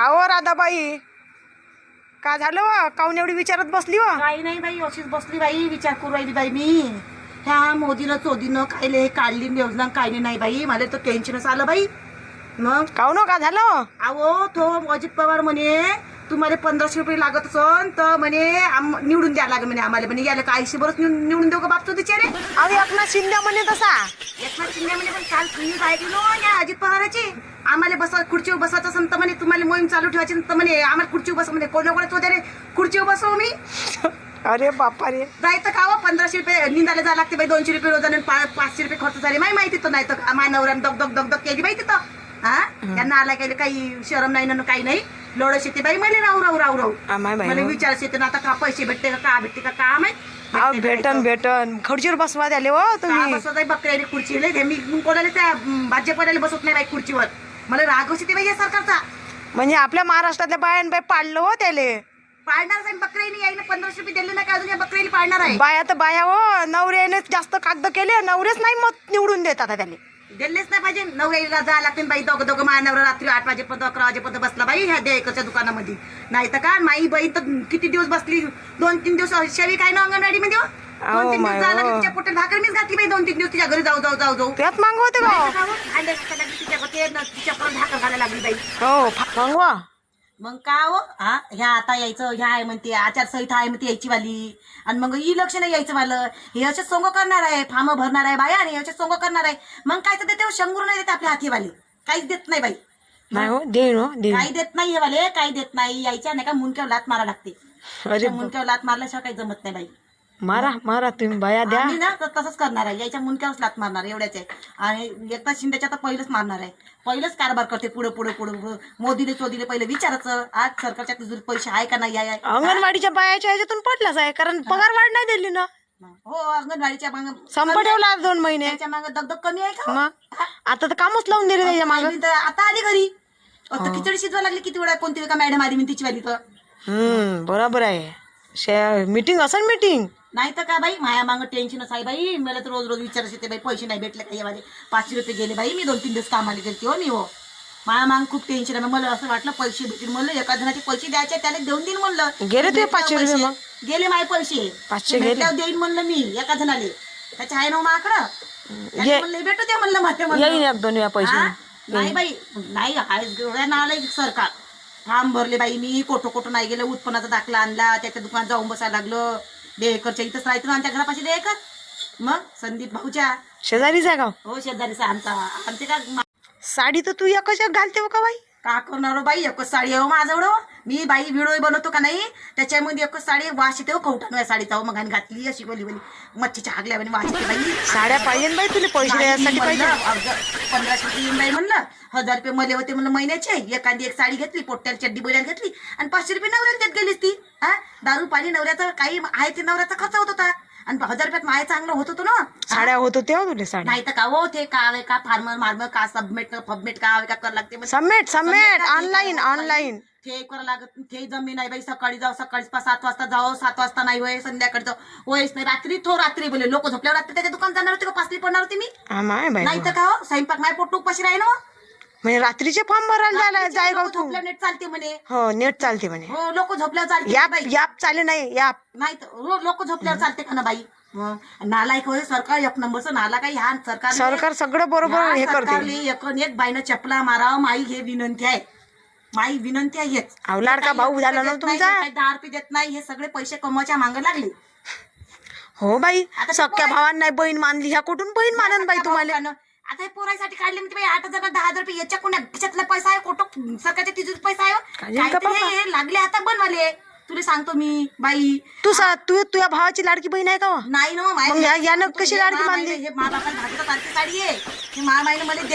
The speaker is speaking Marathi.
अहो राधाबाई. का झालं व? काऊन एवढी विचारत बसली व? काही नाही बाई अशीच बसली बाई. विचार करू राहिली बाई मी. ह्या मोदीनं चोदीनं कायले काढली योजना काही नाही बाई. मला तर टेन्शनच आलं बाई. मग? काऊन हो, का झालं? अहो तो अजित पवार म्हणे तुम्हाला पंधराशे रुपये लागत असन तर म्हणे निवडून द्या लागे म्हणे आम्हाला. म्हणे याला काय बरंच निवडून देऊ का बापतो बिचारे अहो एकनाथ शिंदे म्हणे तसा. एकनाथ शिंदे म्हणे पण काल न्यूज ऐकलो या अजित पवाराची. आम्हाला बसा खुर्चीवर बसायचं असेल तर म्हणे तुम्हाला मोहीम चालू ठेवायची तर म्हणे आम्हाला खुर्चीवर बस म्हणे. कोणा कोणाच होते खुर्चीवर बसव मी. अरे बापा रे जायचं का हो? पंधराशे रुपये निंदायला जायला लागते बाई दोनशे रुपये रोजाने पाचशे रुपये खर्च झाले. माही माहिती तर नाही तर माझ्या नवऱ्यानं दग दग दग दग केली बाई तिथं हा? त्यांना आला काही काही शरम नाही ना काही नाही. लोडच येते बाई मला राहू राहू राहू राहू. आम्हाय बाई मला हो. विचारच येते ना आता का पैसे भेटते का का भेटते का का माहीत अहो भेटन भेटन. खडचीवर बसवा द्याले व तुम्ही. आहे बकऱ्याने खुर्ची. लय मी कोणाला त्या भाजपवाल्याला बसवत नाही बाई खुर्चीवर. मला राग येते बाई या सरकारचा. म्हणजे आपल्या महाराष्ट्रातल्या बायान बाई पाडलं हो त्याले. पाळणार आहे बकऱ्याने? यायला पंधराशे रुपये दिले नाही का अजून या बकऱ्याने पाळणार आहे? बाया तर बाया हो नवऱ्याने जास्त कागद केले नवरेच नाही मत निवडून देतात त्याले. दिलेच नाही पाहिजे. नवऱ्याला जायला लागते बाई. दोघं दोघं माझ्या नवरा रात्री आठ वाजेपर्यंत अकरा वाजेपर्यंत बसला बाई ह्या देयकाच्या दुकानामध्ये. नाही तर का माई बाई तर किती दिवस बसली? दोन तीन दिवस शेवी काय ना अंगणवाडी मध्ये हो? दोन तीन माय दिवस जायला. तिच्या पोटात भाकर मीच घातली बाई. दोन तीन दिवस तिच्या घरी जाऊ जाऊ जाऊ जाऊ. त्यात मागवते का? तिच्या पोटात, भाकर घालायला लागली बाई. हो मागवा मग का हो? हा ह्या आता यायचं ह्या आहे म्हणते आचारसंहिता आहे म्हणते यायची वाली. आणि मग इलेक्शन यायचं वालं हे असे सोंग करणार आहे फार्म भरणार आहे बाया आणि हे असे सोंग करणार आहे. मग काय तर देते शंभर नाही देते आपल्या हातीवाली. काहीच देत नाही बाई. नाही हो? देईन हो देईन. काही देत नाही हे वाले काही देत नाही. यायच्या नाही का मुनक्यावर लात मारा लागते. अरे मुनक्यावर लात मारल्याशिवाय काही जमत नाही बाई. मारा मारा तुम्ही बाया द्या. आम्ही ना तर तसंच करणार आहे. यायच्या मुनक्यावरच लात मारणार आहे, एवढ्याच. आहे आणि एकनाथ शिंदेच्या तर पहिलंच मारणार आहे. पहिलंच कारभार करते पुढे पुढे पुढे. मोदीले चोदीले पहिले विचारायचं आज सरकारच्या तिजोरीत पैसे आहे का नाही आहे अंगणवाडीच्या बायाच्या ह्याच्यातून पडलाच आहे कारण पगार वाढ नाही दिली ना. हो अंगणवाडीच्या माग संप ठेवला दोन महिने. त्याच्या माग दगदग कमी आहे का मग? आता तर कामच लावून दिले त्याच्या माग. मी तर आता आली घरी. आता खिचडी शिजवा लागली किती वेळा कोणती का मॅडम आली मी तिची वाली तर. हम्म बरोबर आहे. मीटिंग असन मीटिंग नाही तर का बाई? माया माग टेन्शनच आहे बाई. मला तर रोज रोज विचारच येते बाई पैसे नाही भेटले काही वाले? पाचशे रुपये गेले बाई. मी दोन तीन दिवस कामाला गेलते हो मी हो. माया माग खूप टेन्शन आहे. मला असं वाटलं पैसे भेटतील म्हणलं. एका जणाचे पैसे द्यायचे त्याने देऊन देईन म्हणलं. गेले भेटल्यावर पाचशे रुपये. मग? गेले माझे पैसे. पाचशे भेटल्यावर देईन म्हणलं मी एका जणाले. त्याच्या आहे ना माकडं. ये- म्हणलं भेटू दे म्हणलं माझ्या म्हणलं येईन एक दोन वेळा पैसे. हा? नाही बाई. नाही एवढ्या नालाय सरकार. फार्म भरले बाई मी. कोठो कोठो नाही गेलं. उत्पन्नाचा दाखला आणला. त्याच्या दुकानात जाऊन बसायला लागलं. देकरच्या इथंच राहायचं ना आमच्या घरापाशी देकर मग संदीप भाऊच्या. शेजारीच का? हो शेजारीचा आमचा. आमचे का साडी तर तू एकच एक घालते हो का बाई. का करणार हो बाई? एकच साडी आहे हो माझ्याकडं मी बाई व्हिडिओ बनवतो का नाही? त्याच्यामध्ये एकच साडी वाश येते हो खवटान या साडीचा. हो मग आणि घातली अशी बोली बोली मच्छीच्या हागल्या म्हणे वाश येते बाई साड्या पाहिजे बाई तुला पैसे द्यायसाठी पाहिजे. पंधराशे बाई म्हणलं. हजार रुपये मले होते म्हणलं महिन्याचे. एखादी एक साडी घेतली पोट्याला चड्डी बोल्याला घेतली आणि पाचशे रुपये नवऱ्याला देत गेलीस ती. हा? दारू पाणी नवऱ्याचं काही आहे ते नवऱ्याचा खर्च होत होता. आणि हजार रुपयात माय चांगलं होत होतं ना. साड्या होत होत्या हो तुला साड्या. नाही तर का हो ते का आहे का फार्मर मार्मर का सबमिट फबमिट का का करावं लागते सबमिट सबमिट? ऑनलाईन ऑनलाईन ते करावं लागत. ते जमीन नाही बाई सकाळी जाऊ सकाळी पा- सात वाजता जाऊ सात वाजता नाही होय संध्याकाळी जाऊ होयच नाही रात्री थो रात्री बोले. लोक झोपल्यावर रात्री त्याच्या दुकान जाणार होते का? पासली पडणार होती मी? हा बाई. नाही तर का हो स्वयंपाक माय पोट पाशी राही ना म्हणजे रात्रीचे फॉर्म भरायला जायला जाय गाव तू. झोपल्या नेट चालते म्हणे. हो नेट चालते म्हणे. हो लोक झोपल्यावर चालते याप बाई. याप चाले नाही याप. नाही तर हो लोक झोपल्यावर चालते का ना बाई? हं. नालायक होय सरकार एक नंबरचं नाला काही ह्या सरकार सरकार सगळं बरोबर हे करते. एक एक बाईनं चपला मारावं माई हे विनंती आहे. माई विनंती आहे हेच. अहो, लाडका भाऊ झाला ना देत नाही, तुमचा? काही दहा रुपये देत नाही हे सगळे पैसे कमवायच्या मागे लागले. हो बाई आता सख्या भावांना बहीण मानली ह्या कुठून बहीण मानन बाई तुम्हाला? आता हे पोरासाठी काढले म्हणजे बाई आठ हजार दहा हजार रुपये याच्या कोणा खिशातला पैसा आहे कोटो सरकारच्या तिजोरीत पैसा आहे हो. काहीतरी? हे लागले आता बनवाले तुला सांगतो मी बाई तू सा तू तुझ्या भावाची लाडकी बहीण आहे का हो? नाही ना मग या- यानं कशी हे लाडकी मानली? हे मा बापाला साडी आहे हे मा मला दिली